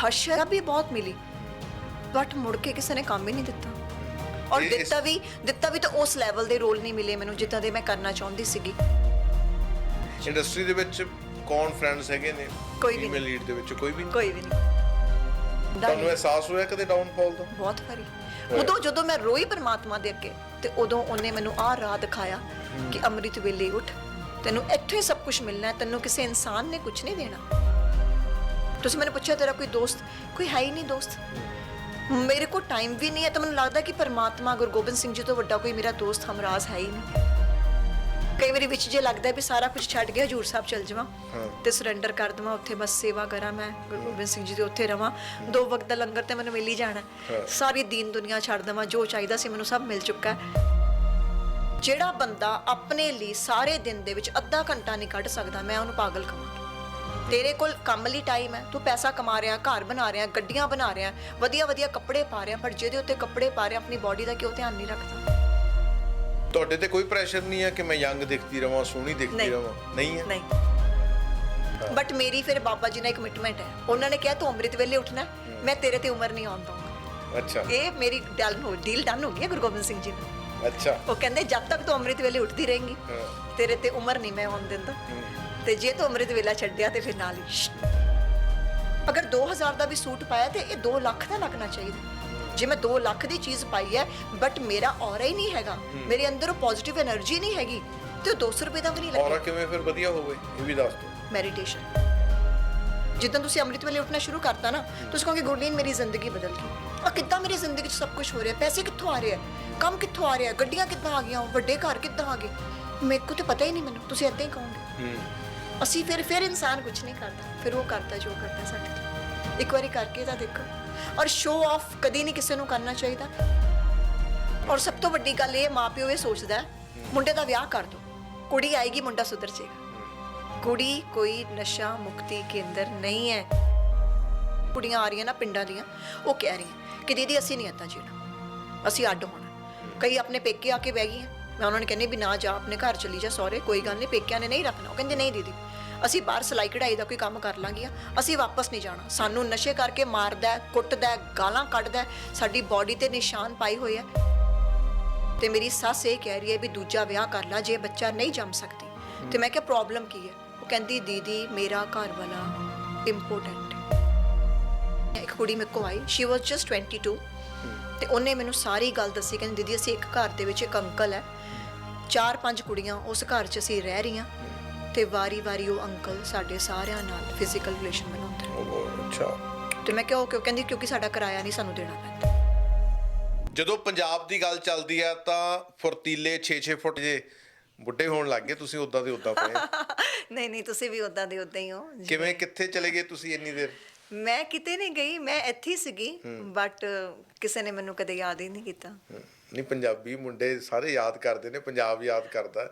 ਹਸ਼ਰਾ ਵੀ ਬਹੁਤ ਮਿਲੀ ਬਟ ਮੁੜ ਕੇ ਕਿਸੇ ਨੇ ਕੰਮ ਹੀ ਨਹੀਂ ਦਿੱਤਾ। ਔਰ ਇਹ ਦਿੱਤਾ ਵੀ ਦਿੱਤਾ ਵੀ ਤਾਂ ਉਸ ਲੈਵਲ ਦੇ ਰੋਲ ਨਹੀਂ ਮਿਲੇ ਮੈਨੂੰ ਜਿੱਦਾਂ ਦੇ ਮੈਂ ਕਰਨਾ ਚਾਹੁੰਦੀ ਸੀਗੀ। ਇੰਡਸਟਰੀ ਦੇ ਵਿੱਚ ਕੌਣ ਫਰੈਂਡਸ ਹੈਗੇ ਨੇ? ਕੋਈ ਵੀ ਫੀਮੇਲ ਲੀਡ ਦੇ ਵਿੱਚ ਕੋਈ ਵੀ ਨਹੀਂ। ਕੋਈ ਵੀ ਨਹੀਂ। ਤੁਹਾਨੂੰ ਅਹਿਸਾਸ ਹੋਇਆ ਕਦੇ ਡਾਊਨਫਾਲ ਦਾ ਬਹੁਤ ਵਾਰੀ। ਉਦੋਂ ਜਦੋਂ ਮੈਂ ਰੋਈ ਪਰਮਾਤਮਾ ਦੇ ਅੱਗੇ ਤੇ ਉਦੋਂ ਉਹਨੇ ਮੈਨੂੰ ਆਹ ਰਾਹ ਦਿਖਾਇਆ ਕਿ ਅੰਮ੍ਰਿਤ ਵੇਲੇ ਉੱਠ। ਤੈਨੂੰ ਇੱਥੇ ਸਭ ਕੁਝ ਮਿਲਣਾ ਹੈ ਤੈਨੂੰ ਕਿਸੇ ਇਨਸਾਨ ਨੇ ਕੁਝ ਨਹੀਂ ਦੇਣਾ। ਤੁਸੀਂ ਮੈਨੂੰ ਪੁੱਛਿਆ ਤੇਰਾ ਕੋਈ ਦੋਸਤ ਕੋਈ ਹੈ ਹੀ ਨਹੀਂ ਦੋਸਤ? ਮੇਰੇ ਕੋਲ ਟਾਈਮ ਵੀ ਨਹੀਂ ਹੈ ਤਾਂ ਮੈਨੂੰ ਲੱਗਦਾ ਕਿ ਪਰਮਾਤਮਾ ਗੁਰੂ ਗੋਬਿੰਦ ਸਿੰਘ ਜੀ ਤੋਂ ਵੱਡਾ ਕੋਈ ਮੇਰਾ ਦੋਸਤ ਹਮਰਾਜ਼ ਹੈ ਹੀ ਨਹੀਂ। ਕਈ ਵਾਰੀ ਵਿੱਚ ਜੇ ਲੱਗਦਾ ਵੀ ਸਾਰਾ ਕੁਝ ਛੱਡ ਕੇ ਹਜੂਰ ਸਾਹਿਬ ਚਲ ਜਾਵਾਂ। ਤੇ ਸਰੈਂਡਰ ਕਰ ਦਵਾਂ ਉੱਥੇ ਬਸ ਸੇਵਾ ਕਰਾਂ ਮੈਂ ਗੁਰੂ ਗੋਬਿੰਦ ਸਿੰਘ ਜੀ ਦੇ ਉੱਥੇ ਰਵਾਂ ਦੋ ਵਕਤ ਦਾ ਲੰਗਰ ਤੇ ਮੈਨੂੰ ਮਿਲ ਹੀ ਜਾਣਾ। ਸਾਰੀ ਦੀਨ ਦੁਨੀਆ ਛੱਡ ਦਵਾਂ ਜੋ ਚਾਹੀਦਾ ਸੀ ਮੈਨੂੰ ਸਭ ਮਿਲ ਚੁੱਕਾ ਹੈ। ਜਿਹੜਾ ਬੰਦਾ ਆਪਣੇ ਲਈ ਸਾਰੇ ਦਿਨ ਦੇ ਵਿੱਚ ਅੱਧਾ ਘੰਟਾ ਨਹੀਂ ਕੱਢ ਸਕਦਾ ਮੈਂ ਉਹਨੂੰ ਪਾਗਲ ਕਹਾਂਗੀ ਤੇਰੇ ਕੋਲ ਕੰਮ ਲਈ ਟਾਈਮ ਹੈ ਤੂੰ ਪੈਸਾ ਕਮਾ ਰਿਹਾ ਘਰ ਬਣਾ ਰਿਹਾ ਗੱਡੀਆਂ ਬਣਾ ਰਿਹਾ ਵਧੀਆ ਵਧੀਆ ਕੱਪੜੇ ਪਾ ਰਿਹਾ ਪਰ ਜਿਹਦੇ ਉੱਤੇ ਕੱਪੜੇ ਪਾ ਰਿਹਾ ਆਪਣੀ ਬਾਡੀ ਦਾ ਕਿਉਂ ਧਿਆਨ ਨਹੀਂ ਰੱਖਦਾ? ਤੁਹਾਡੇ ਤੇ ਕੋਈ ਪ੍ਰੈਸ਼ਰ ਨਹੀਂ ਹੈ ਕਿ ਮੈਂ ਯੰਗ ਦਿਖਦੀ ਰਵਾਂ ਸੋਹਣੀ ਦਿਖਦੀ ਨਹੀਂ। ਰਵਾਂ? ਨਹੀਂ ਹੈ? ਨਹੀਂ। ਬਟ ਮੇਰੀ ਫਿਰ ਬਾਬਾ ਜੀ ਨਾਲ ਕਮਿਟਮੈਂਟ ਹੈ। ਉਹਨਾਂ ਨੇ ਕਿਹਾ ਤੂੰ ਅੰਮ੍ਰਿਤ ਵੇਲੇ ਉੱਠਣਾ ਹੈ, ਮੈਂ ਤੇਰੇ ਤੇ ਉਮਰ ਨਹੀਂ ਆਉਣ ਦਊਂਗਾ। ਅੱਛਾ। ਇਹ ਮੇਰੀ ਡਨ ਹੋ ਡੀਲ ਡਨ ਹੋ ਗਈ ਹੈ ਗੁਰੂ ਗੋਬਿੰਦ ਸਿੰਘ ਜੀ ਨਾਲ ਅੱਛਾ। ਉਹ ਕਹਿੰਦੇ ਜਦ ਤੱਕ ਤੂੰ ਅੰਮ੍ਰਿਤ ਵੇਲੇ ਉੱਠਦੀ ਰਹੇਂਗੀ ਤੇਰੇ ਤੇ ਉਮਰ ਨਹੀਂ ਮੈਂ ਹੋਣ ਦਿੰਦਾ। ਤੇ ਜੇ ਤੂੰ ਅੰਮ੍ਰਿਤ ਵੇਲਾ ਛੱਡਿਆ ਤੇ ਫਿਰ ਨਾਲ ਹੀ। ਅਗਰ 2000 ਦਾ ਵੀ ਸੂਟ ਪਾਇਆ ਤੇ ਇਹ 2 ਲੱਖ ਦਾ ਲੱਗਣਾ ਚਾਹੀਦਾ। ਜੇ ਮੈਂ 2 ਲੱਖ ਦੀ ਚੀਜ਼ ਪਾਈ ਹੈ ਬਟ ਮੇਰਾ ਔਰਾ ਹੀ ਨਹੀਂ ਹੈਗਾ ਮੇਰੇ ਅੰਦਰ ਉਹ ਪੋਜ਼ਿਟਿਵ એનર્ਜੀ ਨਹੀਂ ਹੈਗੀ ਤੇ 200 ਰੁਪਏ ਦਾ ਵੀ ਨਹੀਂ ਲੱਗਦਾ ਔਰਾ ਕਿਵੇਂ ਫਿਰ ਵਧੀਆ ਹੋਵੇ ਇਹ ਵੀ ਦੱਸ ਦਿਓ ਮੈਡੀਟੇਸ਼ਨ ਜਿੱਦਾਂ ਤੁਸੀਂ ਅੰਮ੍ਰਿਤ ਵੇਲੇ ਉੱਠਣਾ ਸ਼ੁਰੂ ਕਰਤਾ ਨਾ ਤੁਸੀਂ ਕਹੋਗੇ ਗੁਰਲੀਨ ਮੇਰੀ ਜ਼ਿੰਦਗੀ ਬਦਲ ਗਈ। ਆ ਕਿੱਦਾਂ ਮੇਰੀ ਜ਼ਿੰਦਗੀ 'ਚ ਸਭ ਕੁਝ ਹੋ ਰਿਹਾ? ਪੈਸੇ ਕਿੱਥੋਂ ਆ ਰਹੇ ਆ? ਕੰਮ ਕਿੱਥੋਂ ਆ ਰਿਹਾ? ਗੱਡੀਆਂ ਕਿੱਦਾਂ ਆ ਗਈਆਂ? ਵੱਡੇ ਘਰ ਕਿੱਦਾਂ ਆ ਗਏ? ਮੇਰੇ ਕੋ ਤੇ ਪਤਾ ਹੀ ਨਹੀਂ ਮੈਨੂੰ। ਤੁਸੀਂ ਏਦਾਂ ਹੀ ਕਹੋਗੇ। ਅਸੀਂ ਫਿਰ ਫਿਰ ਇਨਸਾਨ ਕੁਝ ਨਹੀਂ ਕਰਦਾ। ਫਿਰ ਉਹ ਕਰਦਾ ਜੋ ਕਰਦਾ ਸਾਡੇ ਲਈ ਇੱਕ ਵਾਰੀ ਕਰਕੇ ਤਾਂ ਦੇਖੋ। ਔਰ ਸ਼ੋ ਆਫ ਕਦੀ ਨਹੀਂ ਕਿਸੇ ਨੂੰ ਕਰਨਾ ਚਾਹੀਦਾ। ਔਰ ਸਭ ਤੋਂ ਵੱਡੀ ਗੱਲ ਇਹ ਮਾਪਿਓ ਇਹ ਸੋਚਦਾ ਮੁੰਡੇ ਦਾ ਵਿਆਹ ਕਰ ਦੋ। ਕੁੜੀ ਆਏਗੀ ਮੁੰਡਾ ਸੁਧਰ ਜਾਏਗਾ। ਕੁੜੀ ਕੋਈ ਨਸ਼ਾ ਮੁਕਤੀ ਕੇਂਦਰ ਨਹੀਂ ਹੈ। ਕੁੜੀਆਂ ਆ ਰਹੀਆਂ ਨਾ ਪਿੰਡਾਂ ਦੀਆਂ, ਉਹ ਕਹਿ ਰਹੀਆਂ ਕਿ ਦੀਦੀ ਅਸੀਂ ਨਹੀਂ ਇੱਦਾਂ ਜੀਣਾ। ਅਸੀਂ ਅੱਡ ਹੋਣਾ। ਕਈ ਆਪਣੇ ਪੇਕੇ ਆ ਕੇ ਬਹਿ ਗਈਆਂ। ਮੈਂ ਉਹਨਾਂ ਨੇ ਕਹਿੰਦੀ ਵੀ ਨਾ ਜਾ, ਆਪਣੇ ਘਰ ਚਲੀ ਜਾ ਸਹੁਰੇ, ਕੋਈ ਗੱਲ ਨਹੀਂ, ਪੇਕਿਆਂ ਨੇ ਨਹੀਂ ਰੱਖਣਾ। ਉਹ ਕਹਿੰਦੇ ਨਹੀਂ ਦੀਦੀ, ਅਸੀਂ ਬਾਹਰ ਸਲਾਈ ਕਢਾਈ ਦਾ ਕੋਈ ਕੰਮ ਕਰ ਲਾਂਗੀਆਂ ਅਸੀਂ ਵਾਪਸ ਨਹੀਂ ਜਾਣਾ। ਸਾਨੂੰ ਨਸ਼ੇ ਕਰਕੇ ਮਾਰਦਾ, ਕੁੱਟਦਾ, ਗਾਲਾਂ ਕੱਢਦਾ, ਸਾਡੀ ਬਾਡੀ ਤੇ ਨਿਸ਼ਾਨ ਪਾਈ ਹੋਏ ਆ ਤੇ ਮੇਰੀ ਸੱਸ ਇਹ ਕਹਿ ਰਹੀ ਹੈ ਵੀ ਦੂਜਾ ਵਿਆਹ ਕਰ ਲਾ, ਜੇ ਬੱਚਾ ਨਹੀਂ ਜੰਮ ਸਕਦੀ। ਤੇ ਮੈਂ ਕਿਹਾ ਪ੍ਰੋਬਲਮ ਕੀ ਹੈ? ਕਹਿੰਦੀ ਦੀਦੀ ਮੇਰਾ ਘਰ ਵਾਲਾ ਇੰਪੋਰਟੈਂਟ ਹੈ। ਇੱਕ ਕੁੜੀ ਮੇਰੇ ਆਈ ਸ਼ੀ ਵਾਸ ਜਸਟ 22 ਤੇ ਉਹਨੇ ਮੈਨੂੰ ਸਾਰੀ ਗੱਲ ਦੱਸੀ ਕਹਿੰਦੀ ਦੀਦੀ ਅਸੀਂ ਇੱਕ ਘਰ ਦੇ ਵਿੱਚ ਇੱਕ ਅੰਕਲ ਹੈ। ਚਾਰ ਪੰਜ ਕੁੜੀਆਂ ਉਸ ਘਰ 'ਚ ਅਸੀਂ ਰਹਿ ਰਹੀਆਂ ਤੇ ਵਾਰੀ-ਵਾਰੀ ਉਹ ਅੰਕਲ ਸਾਡੇ ਸਾਰਿਆਂ ਨਾਲ ਫਿਜ਼ੀਕਲ ਰਿਲੇਸ਼ਨ ਬਣਾਉਂਦਾ ਹੈ। ਅੱਛਾ। ਤੇ ਮੈਂ ਕਿਹਾ ਉਹ ਕਿਉਂ ਕਹਿੰਦੀ ਕਿਉਂਕਿ ਸਾਡਾ ਕਿਰਾਇਆ ਨਹੀਂ ਸਾਨੂੰ ਦੇਣਾ ਪੈਂਦਾ। ਜਦੋਂ ਪੰਜਾਬ ਦੀ ਗੱਲ ਚੱਲਦੀ ਆ ਤਾਂ ਫੁਰਤੀਲੇ 6-6 ਫੁੱਟ ਜੇ ਬੁੱਢੇ ਹੋਣ ਲੱਗ ਗਏ ਤੁਸੀਂ ਉਦਾਂ ਦੇ ਉਦਾਂ ਪਏ। ਨਹੀਂ ਨਹੀਂ ਤੁਸੀਂ ਵੀ ਉਦਾਂ ਦੇ ਉਦਾਂ ਹੀ ਹੋ। ਕਿਵੇਂ ਕਿੱਥੇ ਚਲੇ ਗਏ ਤੁਸੀਂ ਇੰਨੀ ਦੇਰ? ਮੈਂ ਕਿਤੇ ਨਹੀਂ ਗਈ ਮੈਂ ਇੱਥੇ ਹੀ ਸੀਗੀ ਬਟ ਕਿਸੇ ਨੇ ਮੈਨੂੰ ਕਦੇ ਯਾਦ ਹੀ ਨਹੀਂ ਕੀਤਾ। ਨਹੀਂ ਪੰਜਾਬੀ ਮੁੰਡੇ ਸਾਰੇ ਯਾਦ ਕਰਦੇ ਨੇ ਪੰਜਾਬ ਯਾਦ ਕਰਦਾ।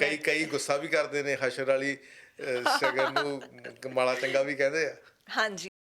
ਕਈ ਕਈ ਗੁੱਸਾ ਵੀ ਕਰਦੇ ਨੇ ਹਸ਼ਰ ਵਾਲੀ ਸ਼ਗਨ ਨੂੰ ਮਾੜਾ ਚੰਗਾ ਵੀ ਕਹਿੰਦੇ ਆ। ਹਾਂਜੀ।